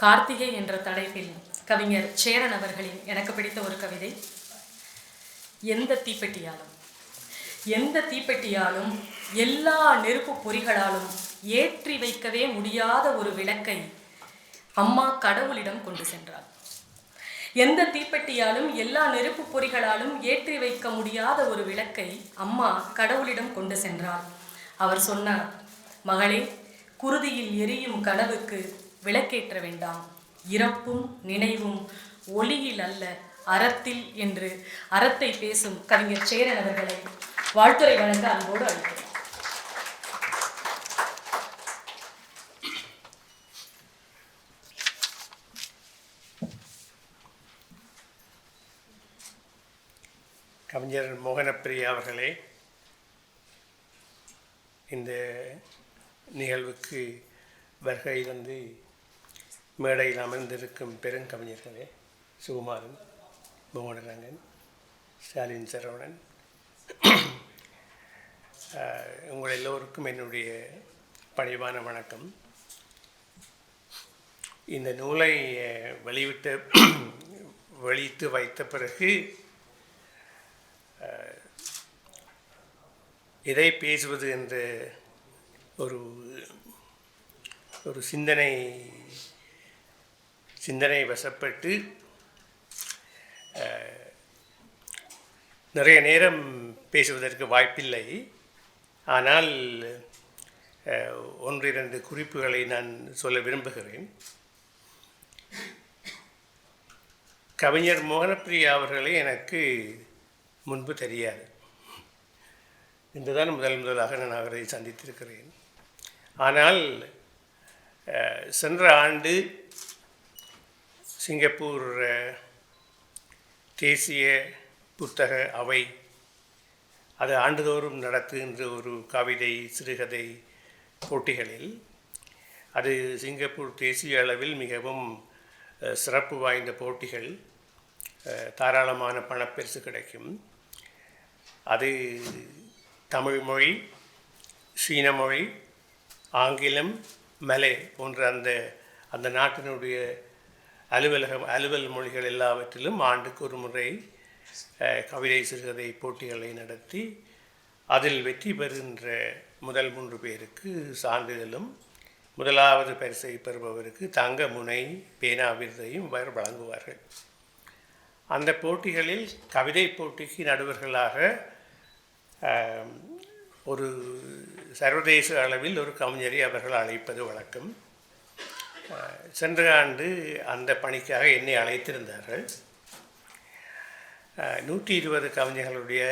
கார்த்திகை என்ற தலைப்பில் கவிஞர் சேரன் அவர்களின் எனக்கு பிடித்த ஒரு கவிதை. எந்த தீப்பெட்டியாலும் எந்த தீப்பெட்டியாலும் எல்லா நெருப்பு பொறிகளாலும் ஏற்றி வைக்கவே முடியாத ஒரு விளக்கை அம்மா கடவுளிடம் கொண்டு சென்றார் எந்த தீப்பெட்டியாலும் எல்லா நெருப்பு பொறிகளாலும் ஏற்றி வைக்க முடியாத ஒரு விளக்கை அம்மா கடவுளிடம் கொண்டு சென்றார் அவர் சொன்னார் மகளே குருதியில் எரியும் கனவுக்கு விளக்கேற்ற வேண்டாம். இறப்பும் நினைவும் ஒளியில் அல்ல அறத்தில் என்று அறத்தை பேசும் கவிஞர் சேரன் அவர்களை வாழ்த்துறை வழங்க அன்போடு அழைக்கிறேன். கவிஞர் மோகனப்பிரியா அவர்களே இந்த நிகழ்வுக்கு வருகை வந்து மேடையில் அமர்ந்திருக்கும் பெருங்கவிஞர்களே சுகுமாரன் மோகனரங்கன் ஸ்டாலின் சரவணன். உங்கள் எல்லோருக்கும் என்னுடைய பணிவான வணக்கம். இந்த நூலை வெளியிட்டு வெளியிட்ட வெளியிட்டு வைத்த பிறகு எதை பேசுவது என்ற ஒரு ஒரு சிந்தனை சிந்தனை வசப்பட்டு நிறைய நேரம் பேசுவதற்கு வாய்ப்பில்லை. ஆனால் ஒன்றிரண்டு குறிப்புகளை நான் சொல்ல விரும்புகிறேன். கவிஞர் மோகனப்பிரியா அவர்களே எனக்கு முன்பு தெரியாது. இன்றுதான் முதல் முதலாக நான் அவரை சந்தித்திருக்கிறேன். ஆனால் சென்ற ஆண்டு சிங்கப்பூர் தேசிய புத்தக அவை அது ஆண்டுதோறும் நடத்துகின்ற ஒரு கவிதை சிறுகதை போட்டிகளில் அது சிங்கப்பூர் தேசிய அளவில் மிகவும் சிறப்பு வாய்ந்த போட்டிகள் தாராளமான பணப்பரிசு கிடைக்கும். அது தமிழ் மொழி சீன மொழி ஆங்கிலம் மலை போன்ற அந்த அந்த நாட்டினுடைய அலுவலகம் அலுவல் மொழிகள் எல்லாவற்றிலும் ஆண்டுக்கு ஒரு முறை கவிதை சிறுகதை போட்டிகளை நடத்தி அதில் வெற்றி பெறுகின்ற முதல் மூன்று பேருக்கு சான்றிதழும் முதலாவது பரிசை பெறுபவருக்கு தங்க முனை பேனா விருதையும் இவ்வாறு வழங்குவார்கள். அந்த போட்டிகளில் கவிதை போட்டிக்கு நடுவர்களாக ஒரு சர்வதேச அளவில் ஒரு கவிஞரை அவர்கள் அழைப்பது வழக்கம். சென்ற ஆண்டு அந்த பணிக்காக என்னை அழைத்திருந்தார்கள். நூற்றி இருபது கவிஞர்களுடைய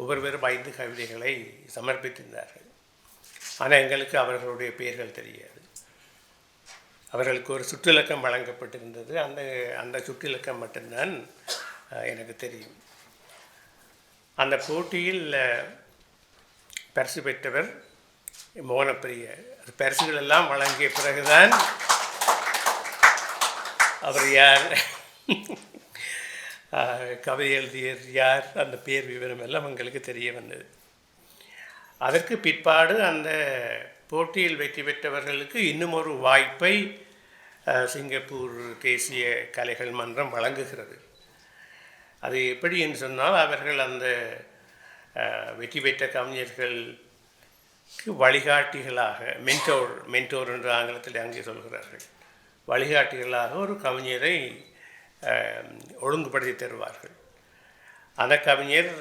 ஒவ்வொருவரும் ஐந்து கவிதைகளை சமர்ப்பித்திருந்தார்கள். ஆனால் எங்களுக்கு அவர்களுடைய பெயர்கள் தெரியாது. அவர்களுக்கு ஒரு சுற்றிலக்கம் வழங்கப்பட்டிருந்தது. அந்த அந்த சுற்றிலக்கம் மட்டும்தான் எனக்கு தெரியும். அந்த போட்டியில் பரிசு பெற்றவர் மோகனப்பிரிய. அது பரிசுகள் எல்லாம் வழங்கிய பிறகுதான் அவர் யார்? கவிதை எழுதியர் யார்? அந்த பேர் விவரம் எல்லாம் எங்களுக்கு தெரிய வந்தது. அதற்கு பிற்பாடு அந்த போட்டியில் வெற்றி பெற்றவர்களுக்கு இன்னும் ஒரு வாய்ப்பை சிங்கப்பூர் தேசிய கலைகள் மன்றம் வழங்குகிறது. அது எப்படி என்று சொன்னால் அவர்கள் அந்த வெற்றி பெற்ற கவிஞர்களுக்கு வழிகாட்டிகளாக மென்டோர் மென்டோர் என்று ஆங்கிலத்தில் அங்கே சொல்கிறார்கள். வழிகாட்டிகளாக ஒரு கவிஞரை ஒழுங்குபடுத்தி தருவார்கள். அந்த கவிஞர்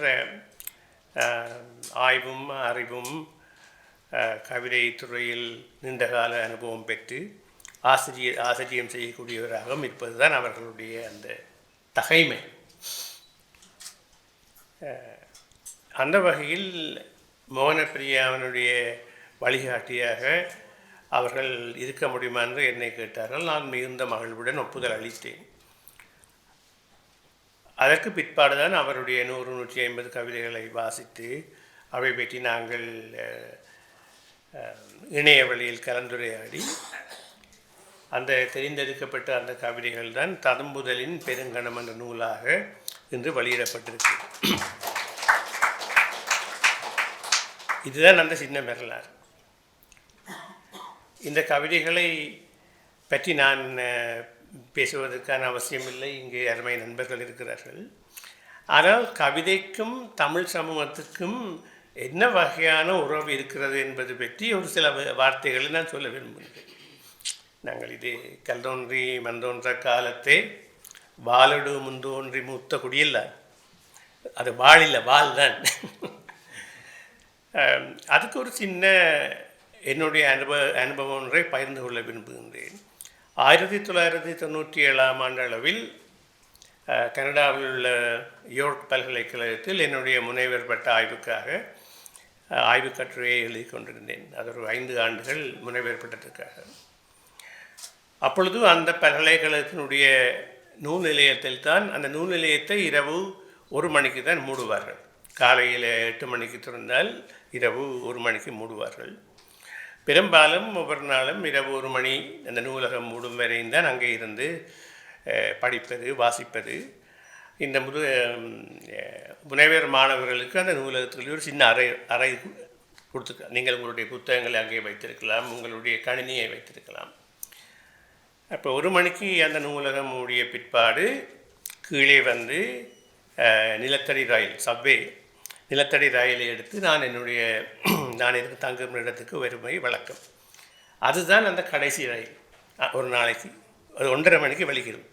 ஆய்வும் அறிவும் கவிதை துறையில் நீண்டகால அனுபவம் பெற்று ஆசிரியர் ஆசிரியம் செய்யக்கூடியவராகவும் இருப்பதுதான் அவர்களுடைய அந்த தகைமை. அந்த வகையில் மோகனப்பிரியாவனுடைய வழிகாட்டியாக அவர்கள் இருக்க முடியுமா என்று என்னை கேட்டார்கள். நான் மிகுந்த மகிழ்வுடன் ஒப்புதல் அளித்தேன். அதற்கு பிற்பாடுதான் அவருடைய நூறு நூற்றி ஐம்பது கவிதைகளை வாசித்து அவை பற்றி நாங்கள் இணைய வழியில் கலந்துரையாடி அந்த தெரிந்தெடுக்கப்பட்ட அந்த கவிதைகள் தான் ததும்புதலின் பெருங்கணம் என்ற நூலாக இன்று வெளியிடப்பட்டிருக்கு இதுதான் அந்த சின்ன வரலாறு. இந்த கவிதைகளை பற்றி நான் பேசுவதற்கான அவசியமில்லை. இங்கே அருமை நண்பர்கள் இருக்கிறார்கள். ஆனால் கவிதைக்கும் தமிழ் சமூகத்துக்கும் என்ன வகையான உறவு இருக்கிறது என்பது பற்றி ஒரு சில வார்த்தைகளை நான் சொல்ல விரும்புகிறேன். நாங்கள் இது கல்தோன்றி மந்தோன்ற காலத்தே வாலடு முந்தோன்றி மூத்த குடியில்ல. அது வாழில்ல வால் தான் அதுக்கு ஒரு சின்ன என்னுடைய அனுபவ அனுபவம் ஒன்றை பகிர்ந்து கொள்ள விரும்புகின்றேன். ஆயிரத்தி தொள்ளாயிரத்தி தொண்ணூற்றி ஏழாம் ஆண்டு அளவில் கனடாவில் உள்ள யோர்க் பல்கலைக்கழகத்தில் என்னுடைய முனைவர் பட்ட ஆய்வுக்காக ஆய்வுக் கட்டுரையை எழுதி கொண்டிருந்தேன். அது ஒரு ஐந்து ஆண்டுகள் முனைவர் பட்டத்துக்காக. அப்பொழுது அந்த பல்கலைக்கழகத்தினுடைய நூல் நிலையத்தில் தான் அந்த நூல் நிலையத்தை இரவு ஒரு மணிக்கு தான் மூடுவார்கள். காலையில் எட்டு மணிக்கு திறந்தால் இரவு ஒரு மணிக்கு மூடுவார்கள். பெரும்பாலும் ஒவ்வொரு நாளும் இரவு ஒரு மணி அந்த நூலகம் மூடும் வரையும் தான் அங்கே இருந்து படிப்பது வாசிப்பது. இந்த முது முனைவர் மாணவர்களுக்கு அந்த நூலகத்தில் ஒரு சின்ன அறை அறை கொடுத்துருக்க நீங்கள் உங்களுடைய புத்தகங்களை அங்கே வைத்திருக்கலாம் உங்களுடைய கணினியை வைத்திருக்கலாம். அப்போ ஒரு மணிக்கு அந்த நூலகம் மூடிய பிற்பாடு கீழே வந்து நிலத்தடி ரயில் சப்வே நிலத்தடி ரயிலை எடுத்து நான் என்னுடைய நான் இருக்கும் தங்கும் இடத்துக்கு வருமை வழக்கம். அதுதான் அந்த கடைசி ரயில். ஒரு நாளைக்கு அது ஒன்றரை மணிக்கு வெளிக்கிடும்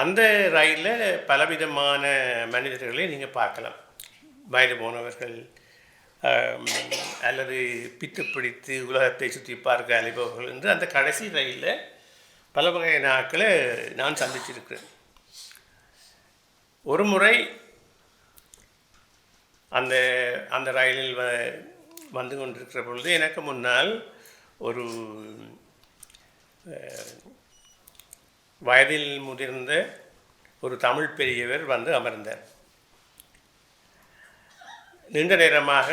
அந்த ரயிலில் பலவிதமான மனிதர்களை நீங்கள் பார்க்கலாம். வயது போனவர்கள் அல்லது பித்து பிடித்து உலகத்தை சுற்றி பார்க்க அழைப்பவர்கள் என்று அந்த கடைசி ரயிலில் பல வகையான ஆட்களை நான் சந்திச்சிருக்கிறேன். ஒரு முறை அந்த அந்த ரயிலில் வ வந்து கொண்டிருக்கிற பொழுது எனக்கு முன்னால் ஒரு வயதில் முதிர்ந்த ஒரு தமிழ் பெரியவர் வந்து அமர்ந்தார். நீண்ட நேரமாக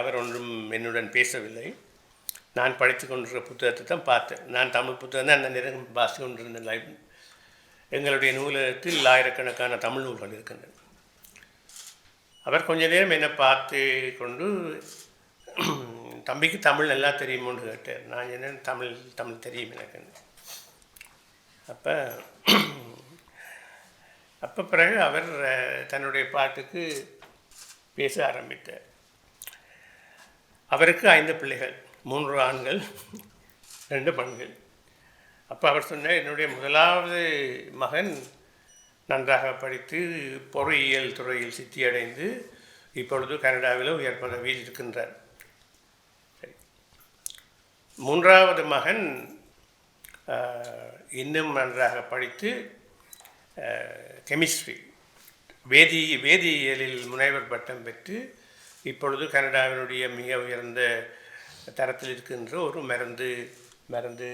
அவர் ஒன்றும் என்னுடன் பேசவில்லை. நான் படித்து கொண்டிருக்கிற புத்தகத்தை தான் பார்த்தேன். நான் தமிழ் புத்தகம் தான் அந்த நேரம் வாசித்து கொண்டிருந்த லைப். எங்களுடைய நூலகத்தில் ஆயிரக்கணக்கான தமிழ் நூல்கள் இருக்கின்றன. அவர் கொஞ்ச நேரம் என்னை பார்த்து கொண்டு தம்பிக்கு தமிழ் நல்லா தெரியுமோன்னு கேட்டார். நான் என்ன தமிழ் தமிழ் தெரியும் எனக்கு. அப்போ அப்போ பிறகு அவர் தன்னுடைய பாட்டுக்கு பேச ஆரம்பித்தார். அவருக்கு ஐந்து பிள்ளைகள் மூன்று ஆண்கள் ரெண்டு பெண்கள். அப்போ அவர் சொன்னார் என்னுடைய முதலாவது மகன் நன்றாக படித்து பொறியியல் துறையில் சித்தியடைந்து இப்பொழுது கனடாவில் உயர் பதவியில் இருக்கின்றார். மூன்றாவது மகன் இன்னும் நன்றாக படித்து கெமிஸ்ட்ரி வேதி வேதியியலில் முனைவர் பட்டம் பெற்று இப்பொழுது கனடாவினுடைய மிக உயர்ந்த தரத்தில் இருக்கின்ற ஒரு மருந்து மருந்து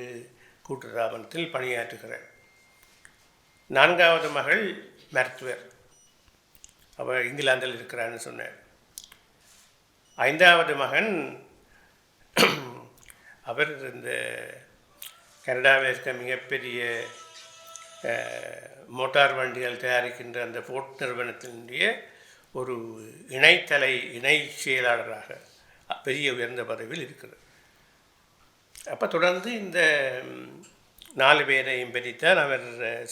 கூட்டுத்தாபனத்தில் பணியாற்றுகிறார். நான்காவது மகள் மருத்துவர். அவள் இங்கிலாந்தில் இருக்கிறான்னு சொன்னார் ஐந்தாவது மகன் அவர் இந்த கனடாவில் இருக்க மிகப்பெரிய மோட்டார் வண்டிகள் தயாரிக்கின்ற அந்த ஃபோர்ட் நிறுவனத்தினுடைய ஒரு இணைத்தலை இணை செயலாளராக பெரிய உயர்ந்த பதவியில் இருக்கிறது அப்போ தொடர்ந்து இந்த நாலு பேரையும் பற்றித்தான் அவர்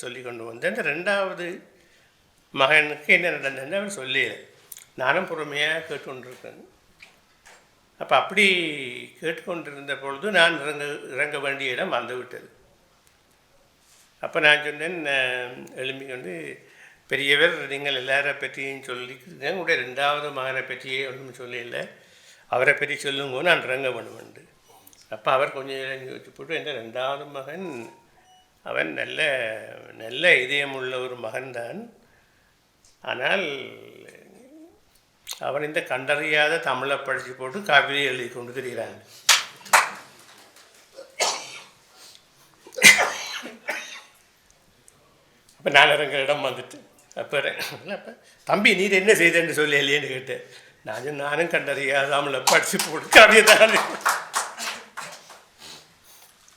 சொல்லி கொண்டு வந்தேன் இந்த ரெண்டாவது மகனுக்கு என்ன நடந்ததுன்னு அவர் சொல்லியது நானும் பொறுமையாக கேட்டுக்கொண்டிருக்கேன். அப்போ அப்படி கேட்டுக்கொண்டிருந்த பொழுது நான் இறங்க இறங்க வேண்டிய இடம் வந்து விட்டது அப்போ நான் சொன்னேன் எழும்பி கொண்டு பெரியவர் நீங்கள் எல்லாரை பற்றியும் சொல்லிக்கிறீங்க உங்களுடைய ரெண்டாவது மகனை பற்றியே ஒன்றும் சொல்லல. அவரை பற்றி சொல்லுங்க நான் இறங்க வேணுமெண்டு அப்போ அவர் கொஞ்சம் இறங்கி வச்சு போட்டு என் ரெண்டாவது மகன் அவன் நல்ல நல்ல இதயம் உள்ள ஒரு மகன்தான் ஆனால் அவன் இந்த கண்டறியாத தமிழை படித்து போட்டு காவிரி எழுதி கொண்டு திரிகிறான். அப்போ நான் இறங்குற இடம் வந்துட்டு அப்போ அப்போ தம்பி நீர் என்ன செய்தேன்னு சொல்லி இல்லையேன்னு கேட்டேன். நானும் நானும் கண்டறியாத தமிழை படித்து போட்டு கவிதை தான்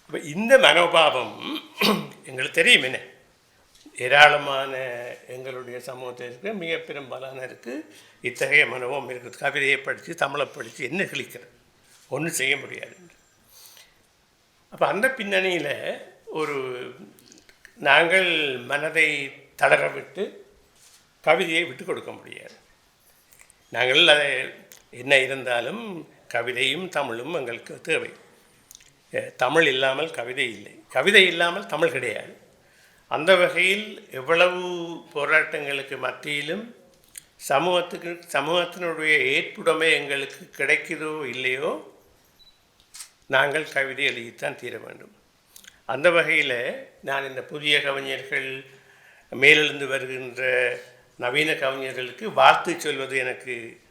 அப்போ இந்த மனோபாவம் எங்களுக்கு தெரியும் என்ன? ஏராளமான எங்களுடைய சமூகத்திற்கு மிக பெரும்பாலானருக்கு இத்தகைய மனோபம் இருக்குது கவிதையை படித்து தமிழை படித்து என்ன கிழிக்கிறது? ஒன்றும் செய்ய முடியாது. அப்போ அந்த பின்னணியில் ஒரு நாங்கள் மனதை தளர விட்டு கவிதையை விட்டு கொடுக்க முடியாது. நாங்கள் அதை என்ன இருந்தாலும் கவிதையும் தமிழும் எங்களுக்கு தேவை. தமிழ் இல்லாமல் கவிதை இல்லை. கவிதை இல்லாமல் தமிழ் கிடையாது. அந்த வகையில் எவ்வளவு போராட்டங்களுக்கு மத்தியிலும் சமூகத்துக்கு சமூகத்தினுடைய ஏற்புடைமை எங்களுக்கு கிடைக்குதோ இல்லையோ நாங்கள் கவிதை எழுதித்தான் தீர வேண்டும். அந்த வகையில் நான் இந்த புதிய கவிஞர்கள் மேலெழுந்து வருகின்ற நவீன கவிஞர்களுக்கு வாழ்த்து சொல்வது எனக்கு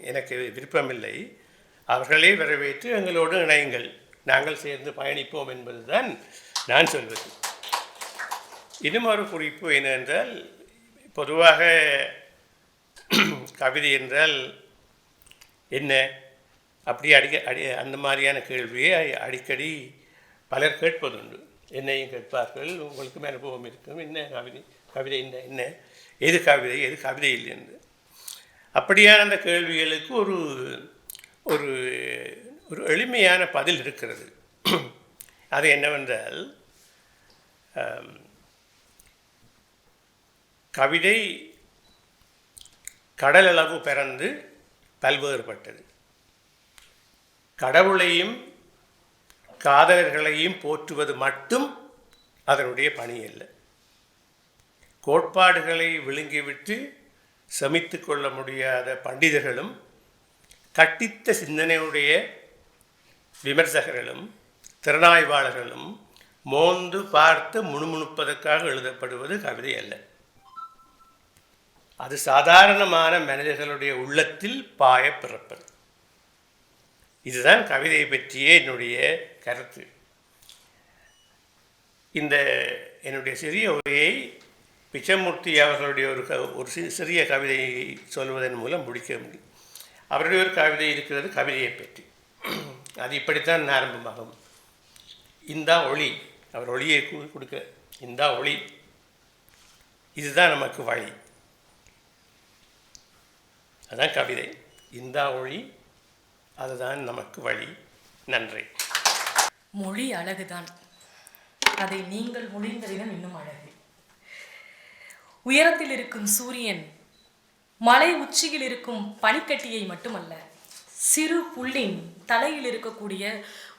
எனக்கு விருப்பமில்லை. அவர்களே வரவேற்று எங்களோடு இணையுங்கள். நாங்கள் சேர்ந்து பயணிப்போம் என்பதுதான் நான் சொல்வது. இன்னும் ஒரு குறிப்பு என்னென்றால் பொதுவாக கவிதை என்றால் என்ன? அப்படி அடிக்க அடி அந்த மாதிரியான கேள்வியை அடிக்கடி பலர் கேட்பதுண்டு. என்னையும் கேட்பார்கள் உங்களுக்கும் அனுபவம் இருக்கும். என்ன கவிதை கவிதை என்ன என்ன? எது கவிதை எது கவிதை இல்லை என்று. அப்படியான அந்த கேள்விகளுக்கு ஒரு ஒரு ஒரு எளிமையான பதில் இருக்கிறது. அது என்னவென்றால் கவிதை கடலளவு பிறந்து பல்வேறுபட்டது. கடவுளையும் காதலர்களையும் போற்றுவது மட்டும் அதனுடைய பணி இல்லை கோட்பாடுகளை விழுங்கிவிட்டு சமித்து கொள்ள முடியாத பண்டிதர்களும் கட்டித்த சிந்தனையுடைய விமர்சகர்களும் திறனாய்வாளர்களும் மோந்து பார்த்து முணுமுணுப்பதற்காக எழுதப்படுவது கவிதை அல்ல. அது சாதாரணமான மனிதர்களுடைய உள்ளத்தில் பாய பிறப்பது. இதுதான் கவிதையை பற்றிய என்னுடைய கருத்து. இந்த என்னுடைய சிறிய உரையை பிச்சமூர்த்தி அவர்களுடைய ஒரு க ஒரு சிறிய கவிதையை சொல்வதன் மூலம் முடிக்க முடியும். அவருடைய ஒரு கவிதை இருக்கிறது கவிதையை பற்றி. அது இப்படித்தான் ஆரம்பமாகும். இந்தா ஒளி அவர் ஒளியை கொடுக்க இந்தா ஒளி. இதுதான் நமக்கு வழி. அதான் கவிதை. இந்தா ஒளி அதுதான் நமக்கு வழி. நன்றி. மொழி அழகுதான். அதை நீங்கள் மொழிந்ததிடம் இன்னும் அழகு. உயரத்தில் இருக்கும் சூரியன் மலை உச்சியில் இருக்கும் பனிக்கட்டியை மட்டுமல்ல சிறு புள்ளின் தலையில் இருக்கக்கூடிய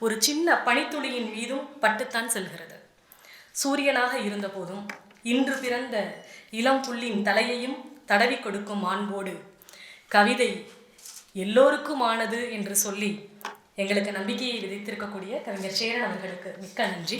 ஒரு சின்ன பனித்துளியின் மீதும் பட்டுத்தான் செல்கிறது. சூரியனாக இருந்தபோதும் இன்று பிறந்த இளம் புள்ளின் தலையையும் தடவி கொடுக்கும் மாண்போடு கவிதை எல்லோருக்குமானது என்று சொல்லி எங்களுக்கு நம்பிக்கையை விதித்திருக்கக்கூடிய கவிஞர் சேரன் அவர்களுக்கு மிக்க நன்றி.